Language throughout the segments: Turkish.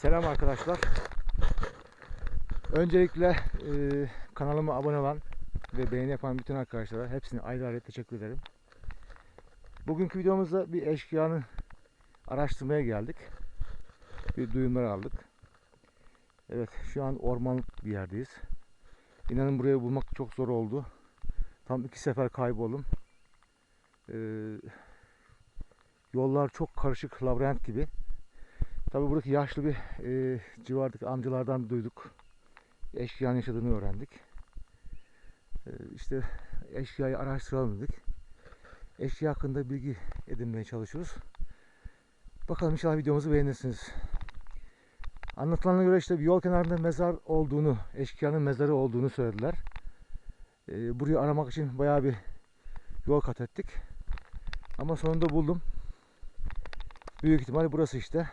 Selam arkadaşlar. Öncelikle e, kanalıma abone olan ve beğeni yapan bütün arkadaşlara hepsine ayrı ayrı teşekkür ederim. Bugünkü videomuzda bir eşkıyanı araştırmaya geldik. Bir duyumlar aldık. Evet şu an ormanlık bir yerdeyiz. İnanın burayı bulmak çok zor oldu. Tam iki sefer kayboldum. Ee, yollar çok karışık, labirent gibi. Tabi buradaki yaşlı bir e, civardaki amcalardan duyduk. Eşkıyanın yaşadığını öğrendik. E, işte eşkıyayı araştıralım dedik. Eşkıya hakkında bilgi edinmeye çalışıyoruz. Bakalım inşallah videomuzu beğenirsiniz. Anlatılanlara göre işte bir yol kenarında mezar olduğunu, eşkıyanın mezarı olduğunu söylediler. E, burayı aramak için bayağı bir yol kat ettik. Ama sonunda buldum. Büyük ihtimal burası işte.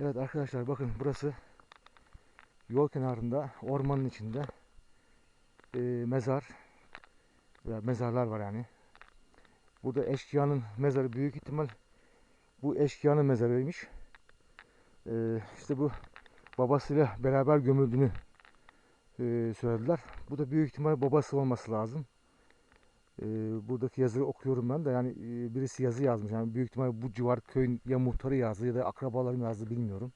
Evet arkadaşlar bakın burası yol kenarında ormanın içinde e, mezar veya mezarlar var yani. Burada eşkıyanın mezarı büyük ihtimal bu eşkıyanın mezarıymış. E, işte bu babasıyla beraber gömüldüğünü e, söylediler. Bu da büyük ihtimal babası olması lazım. E, buradaki yazıyı okuyorum ben de yani e, birisi yazı yazmış. Yani büyük ihtimal bu civar köyün ya muhtarı yazdı ya da akrabalarım yazdı bilmiyorum.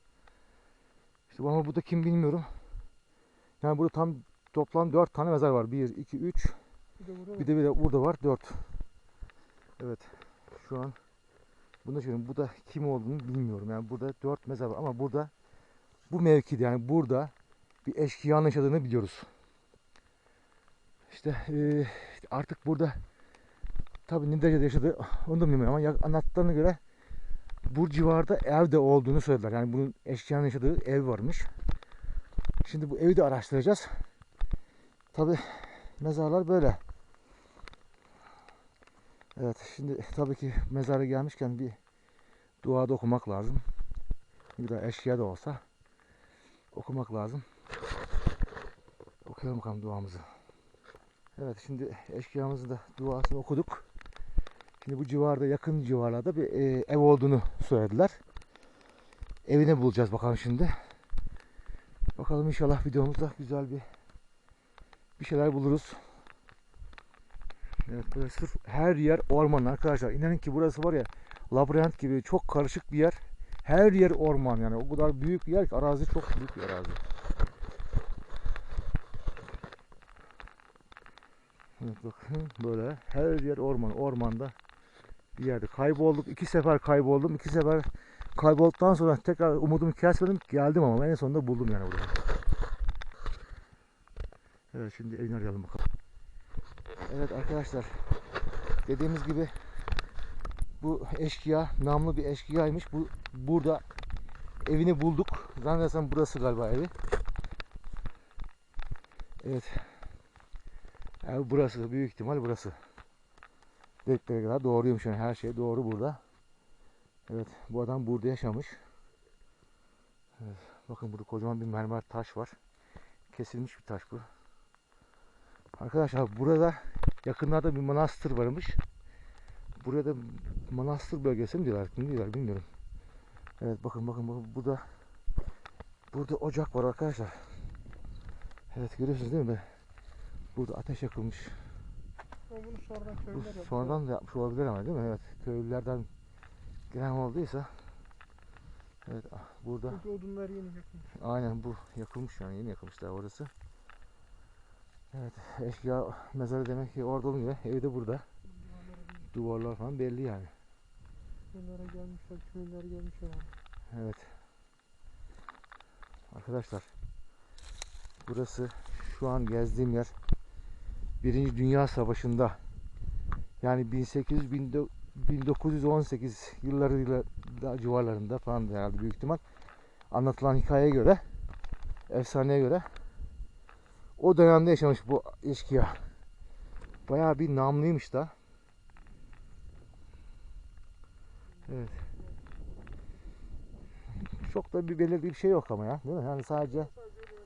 İşte ama burada kim bilmiyorum. Yani burada tam toplam 4 tane mezar var. 1, 2, 3. Bir de Bir de burada var 4. Evet. Şu an bunu söyleyeyim. Bu da kim olduğunu bilmiyorum. Yani burada 4 mezar var ama burada bu mevkide yani burada bir eşkıyanın yaşadığını biliyoruz. İşte eee, artık burada tabii ne derecede yaşadı onu da bilmiyorum ama anlattıklarına göre bu civarda ev de olduğunu söylediler. Yani bunun eşkıyanın yaşadığı ev varmış. Şimdi bu evi de araştıracağız. Tabii mezarlar böyle. Evet şimdi tabii ki mezara gelmişken bir dua da okumak lazım. Bir de eşya da olsa okumak lazım. Okuyalım bakalım duamızı. Evet şimdi eşkıyamızın da duasını okuduk. Şimdi bu civarda yakın civarlarda bir e, ev olduğunu söylediler. Evini bulacağız bakalım şimdi. Bakalım inşallah videomuzda güzel bir bir şeyler buluruz. Evet böyle sırf her yer orman arkadaşlar. İnanın ki burası var ya labirent gibi çok karışık bir yer. Her yer orman yani o kadar büyük bir yer ki arazi çok büyük bir arazi. Böyle her yer orman ormanda bir yerde kaybolduk iki sefer kayboldum iki sefer kaybolduktan sonra tekrar umudumu kesmedim geldim ama en sonunda buldum yani burayı. Evet şimdi evini arayalım bakalım. Evet arkadaşlar dediğimiz gibi bu eşkıya namlı bir eşkıyaymış. Bu burada evini bulduk. Zannedersem burası galiba evi. Evet. Ev burası. Büyük ihtimal burası. Dedikleri kadar doğruymuş yani her şey doğru burada. Evet bu adam burada yaşamış. Evet, bakın burada kocaman bir mermer taş var. Kesilmiş bir taş bu. Arkadaşlar burada yakınlarda bir manastır varmış. Buraya da manastır bölgesi mi diyorlar? Ne diyorlar bilmiyorum. Evet bakın bakın bakın burada burada ocak var arkadaşlar. Evet görüyorsunuz değil mi? Burada ateş yakılmış. Ama bunu sonradan Bu köylüler yaptı. sonradan da yapmış olabilir ama değil mi? Evet. Köylülerden gelen olduysa Evet ah, burada Çünkü odunlar yeni yakılmış. aynen bu yakılmış yani yeni yakılmış daha orası. Evet eşya mezarı demek ki orada olmuyor. Evi de burada. Duvarlara bir Duvarlar falan belli yani. kenara gelmişler, köylüler gelmişler. Evet. Arkadaşlar burası şu an gezdiğim yer Birinci Dünya Savaşı'nda yani 1800 1918 yılları civarlarında falan herhalde büyük ihtimal anlatılan hikayeye göre efsaneye göre o dönemde yaşamış bu eşkıya. Bayağı bir namlıymış da. Evet. Çok da bir belirli bir şey yok ama ya. Değil mi? Yani sadece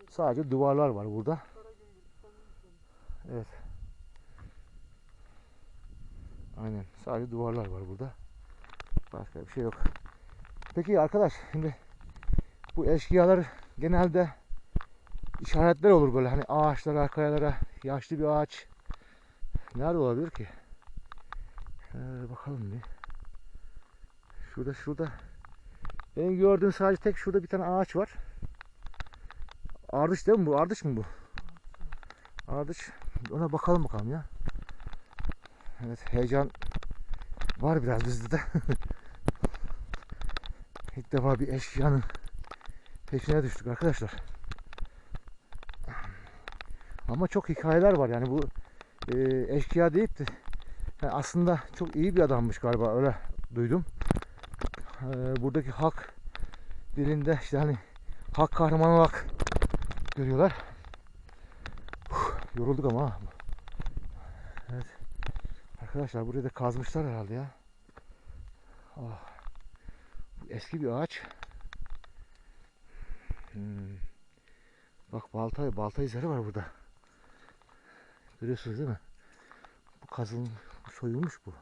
sadece duvarlar var burada. Evet. Aynen. Sadece duvarlar var burada. Başka bir şey yok. Peki arkadaş şimdi Bu eşkıyalar genelde işaretler olur böyle hani ağaçlara, kayalara, yaşlı bir ağaç. Nerede olabilir ki? Ee, bakalım bir. Şurada şurada. Benim gördüğüm sadece tek şurada bir tane ağaç var. Ardıç değil mi bu? Ardıç mı bu? Ardıç. Ona bakalım bakalım ya. Evet heyecan var biraz bizde de. İlk defa bir eşyanın peşine düştük arkadaşlar. Ama çok hikayeler var yani bu e, eşkıya deyip de yani aslında çok iyi bir adammış galiba öyle duydum. E, buradaki halk dilinde işte hani halk kahramanı olarak görüyorlar. Uf, yorulduk ama. Evet. Arkadaşlar burayı da kazmışlar herhalde ya. Ah. Bu eski bir ağaç. Hmm. Bak balta, balta izleri var burada. Görüyorsunuz değil mi? Bu kazın soyulmuş bu.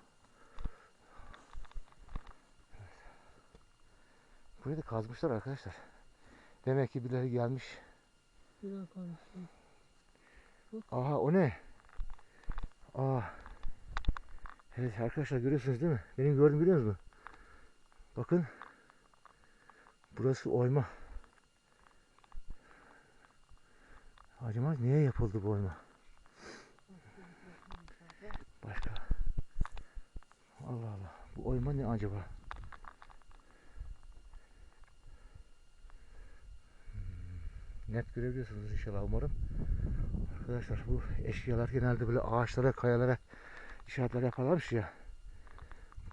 Evet. Burayı da kazmışlar arkadaşlar. Demek ki birileri gelmiş. Aha o ne? Aa. Evet arkadaşlar görüyorsunuz değil mi? Benim gördüğümü görüyor musunuz? Bakın. Burası oyma. Acaba niye yapıldı bu oyma? Başka. Allah Allah. Bu oyma ne acaba? Hmm, Net görebiliyorsunuz inşallah umarım. Arkadaşlar bu eşkıyalar genelde böyle ağaçlara, kayalara işaretler yaparlarmış ya.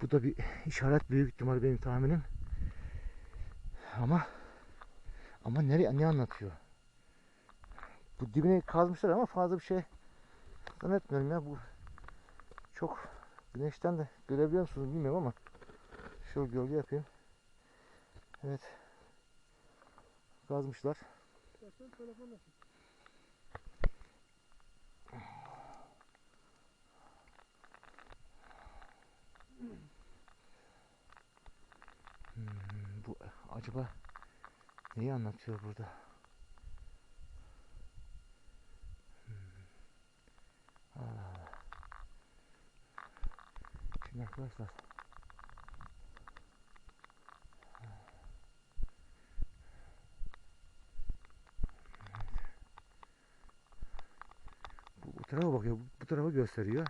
Bu da bir işaret büyük ihtimal benim tahminim. Ama ama nereye ne anlatıyor? Bu dibine kazmışlar ama fazla bir şey zannetmiyorum ya bu çok güneşten de görebiliyor musunuz bilmiyorum ama şöyle gölge yapayım. Evet. Kazmışlar. İstersen telefonla çek. Hmm, bu acaba neyi anlatıyor burada? Hmm. Allah Allah. Şimdi arkadaşlar bu, bu tarafa bakıyor. Bu, bu tarafa gösteriyor.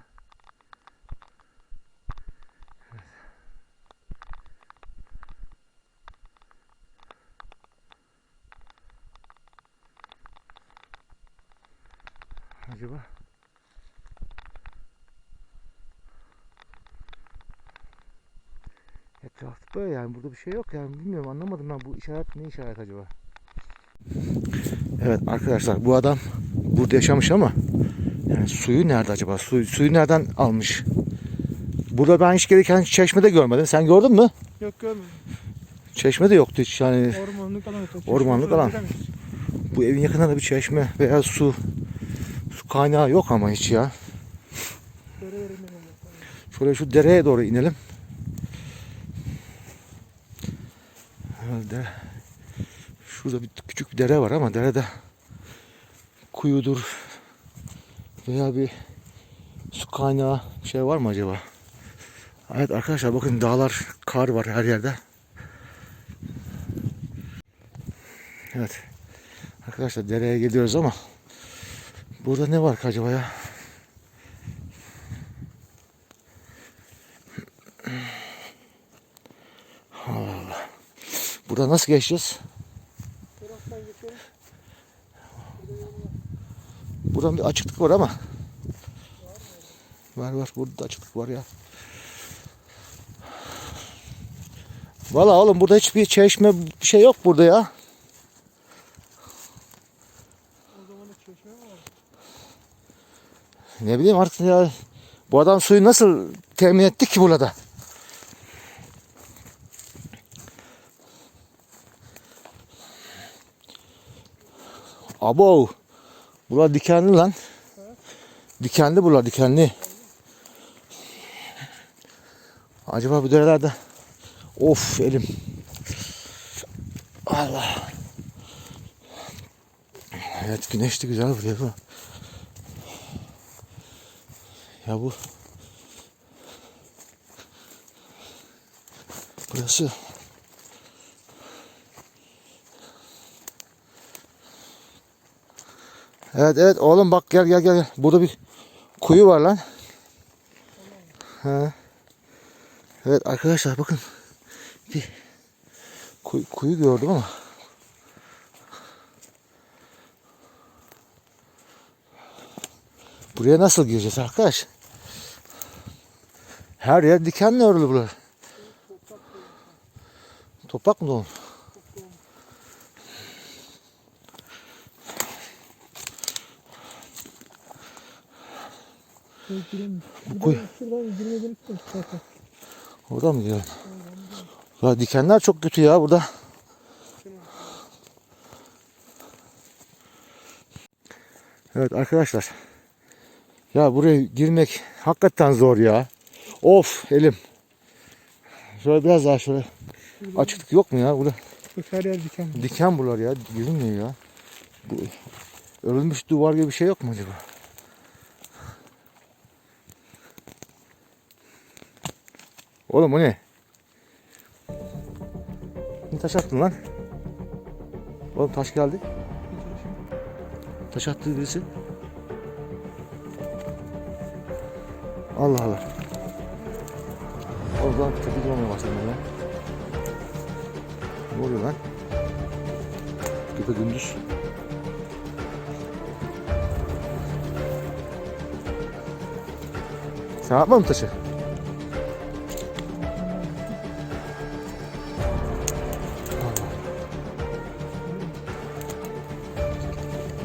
acaba? Etrafta böyle yani burada bir şey yok yani bilmiyorum anlamadım ben bu işaret ne işaret acaba? Evet arkadaşlar bu adam burada yaşamış ama yani suyu nerede acaba? Suyu, suyu nereden almış? Burada ben hiç gereken çeşmede görmedim. Sen gördün mü? Yok görmedim. Çeşme de yoktu hiç yani Ormanlık alan. Ormanlık alan. bu evin yakınında da bir çeşme veya su su kaynağı yok ama hiç ya. Şöyle şu dereye doğru inelim. Herhalde şurada bir küçük bir dere var ama derede kuyudur veya bir su kaynağı bir şey var mı acaba? Evet arkadaşlar bakın dağlar, kar var her yerde. Evet. Arkadaşlar dereye geliyoruz ama burada ne var ki acaba ya? Allah Allah. Burada nasıl geçeceğiz? Buradan bir açıklık var ama. Var var burada da açıklık var ya. Valla oğlum burada hiçbir çeşme bir şey yok burada ya. O zaman çeşme mi? Ne bileyim artık ya. Bu adam suyu nasıl temin etti ki burada? Abo. Bunlar dikenli lan. Dikenli bunlar dikenli. Acaba bu derelerde Of elim. Allah. Evet güneş de güzel vuruyor bu. Ya bu Burası Evet evet oğlum bak gel gel gel. Burada bir kuyu var lan. Ha. Evet arkadaşlar bakın. Bir kuyu, kuyu gördüm ama. Buraya nasıl gireceğiz arkadaş? Her yer dikenli örülü buralar. Toprak mı dolu? Şey giremiyor. Bir Koy. şuradan zaten. Oradan mı girelim? Ya dikenler çok kötü ya burada. Evet arkadaşlar. Ya buraya girmek hakikaten zor ya. Of elim. Şöyle biraz daha şöyle açıklık yok mu ya? Burada her yer diken. diken buralar ya. Girilmiyor ya. Örülmüş duvar gibi bir şey yok mu acaba? Oğlum o ne? Ne taş attın lan? Oğlum taş geldi. Taş attı birisi. Allah Allah. O zaman tedirgin olmaya başladım ya. Ne oluyor lan? Gece gündüz. Sen atmadın taşı?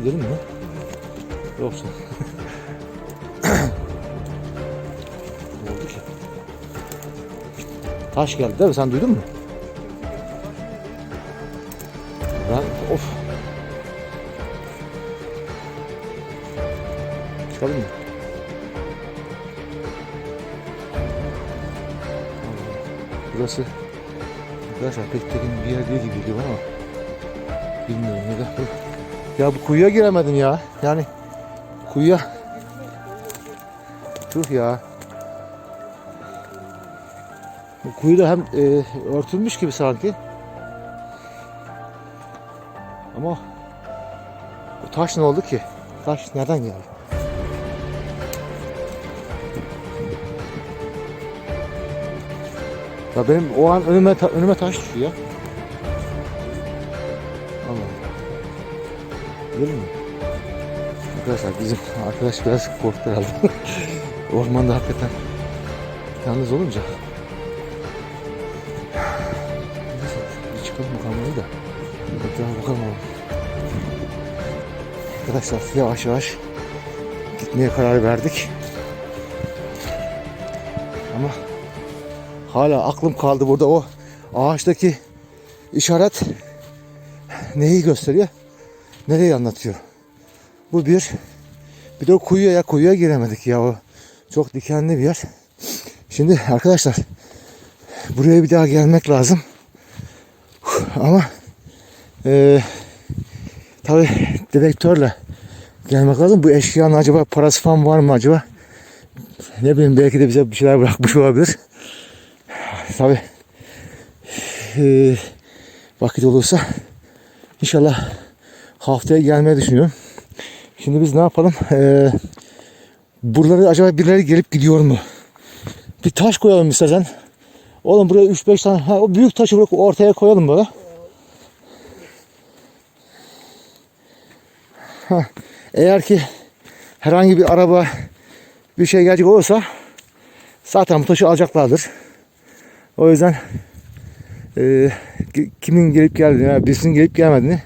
Gidelim mi? Yoksa. ne oldu ki? Taş geldi değil mi? Sen duydun mu? Ben of. Çıkalım mı? Burası arkadaşlar pek tekin bir yer değil gibi geliyor ama bilmiyorum ya da ya bu kuyuya giremedim ya. Yani kuyuya Tüh ya. Bu kuyu da hem e, örtülmüş gibi sanki. Ama bu taş ne oldu ki? Taş nereden geldi? Ya benim o an önüme ta- önüme taş düşüyor. Gidelim mi? Arkadaşlar bizim arkadaş biraz korktu herhalde. Ormanda hakikaten yalnız olunca. Neyse bir çıkalım bakalım da. Etrafa bakalım. Arkadaşlar yavaş yavaş gitmeye karar verdik. Ama hala aklım kaldı burada o ağaçtaki işaret neyi gösteriyor? Nereyi anlatıyor? Bu bir. Bir de o kuyuya ya kuyuya giremedik ya o çok dikenli bir yer. Şimdi arkadaşlar buraya bir daha gelmek lazım. Ama eee tabi dedektörle gelmek lazım. Bu eşyanın acaba parası falan var mı acaba? Ne bileyim belki de bize bir şeyler bırakmış olabilir. Tabi eee vakit olursa inşallah haftaya gelmeyi düşünüyorum. Şimdi biz ne yapalım? Ee, buraları acaba birileri gelip gidiyor mu? Bir taş koyalım istersen. Oğlum buraya 3-5 tane ha, o büyük taşı bırak ortaya koyalım böyle. Ha, eğer ki herhangi bir araba bir şey gelecek olursa zaten bu taşı alacaklardır. O yüzden e, ki- kimin gelip geldiğini, yani birisinin gelip gelmediğini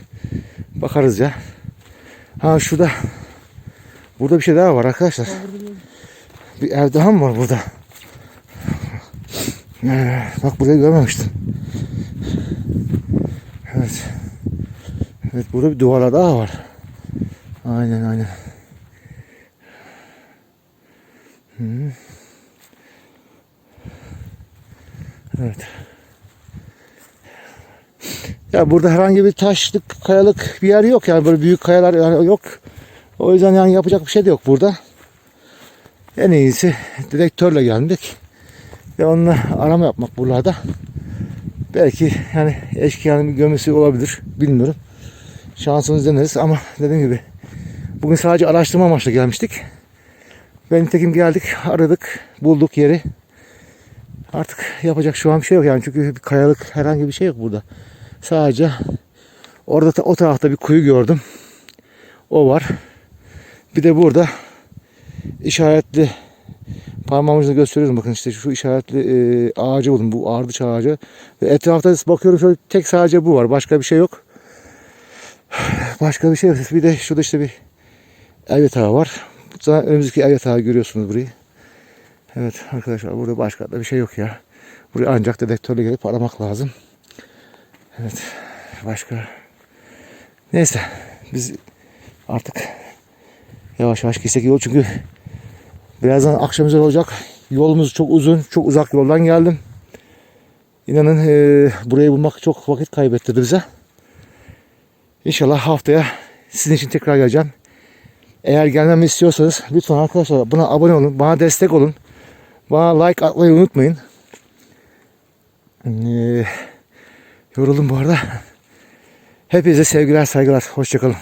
bakarız ya. Ha şurada burada bir şey daha var arkadaşlar. Bir ev var burada? Ee, bak burayı görmemiştim. Evet. Evet burada bir duvarlar daha var. Aynen aynen. Hı. Evet. Ya burada herhangi bir taşlık, kayalık bir yer yok yani böyle büyük kayalar yok. O yüzden yani yapacak bir şey de yok burada. En iyisi direktörle geldik. Ve onunla arama yapmak buralarda. Belki yani eşkıyanın bir gömüsü olabilir. Bilmiyorum. Şansımız deneriz ama dediğim gibi bugün sadece araştırma amaçlı gelmiştik. Ve nitekim geldik, aradık, bulduk yeri. Artık yapacak şu an bir şey yok yani çünkü bir kayalık herhangi bir şey yok burada. Sadece orada o tarafta bir kuyu gördüm. O var. Bir de burada işaretli parmağımızla gösteriyorum bakın işte şu işaretli e, ağacı buldum. Bu ardıç ağacı. Ve etrafta bakıyorum şöyle tek sadece bu var. Başka bir şey yok. Başka bir şey yok. Bir de şurada işte bir ev yatağı var. Zaten önümüzdeki ev yatağı görüyorsunuz burayı. Evet arkadaşlar burada başka da bir şey yok ya. Buraya ancak dedektörle gelip aramak lazım. Evet başka. Neyse biz artık yavaş yavaş gitsek yol çünkü birazdan akşam üzeri olacak. Yolumuz çok uzun, çok uzak yoldan geldim. İnanın eee, burayı bulmak çok vakit kaybettirdi bize. İnşallah haftaya sizin için tekrar geleceğim. Eğer gelmemi istiyorsanız lütfen arkadaşlar buna abone olun, bana destek olun. Bana like atmayı unutmayın. Ee, yoruldum bu arada. Hepinize sevgiler, saygılar. Hoşçakalın.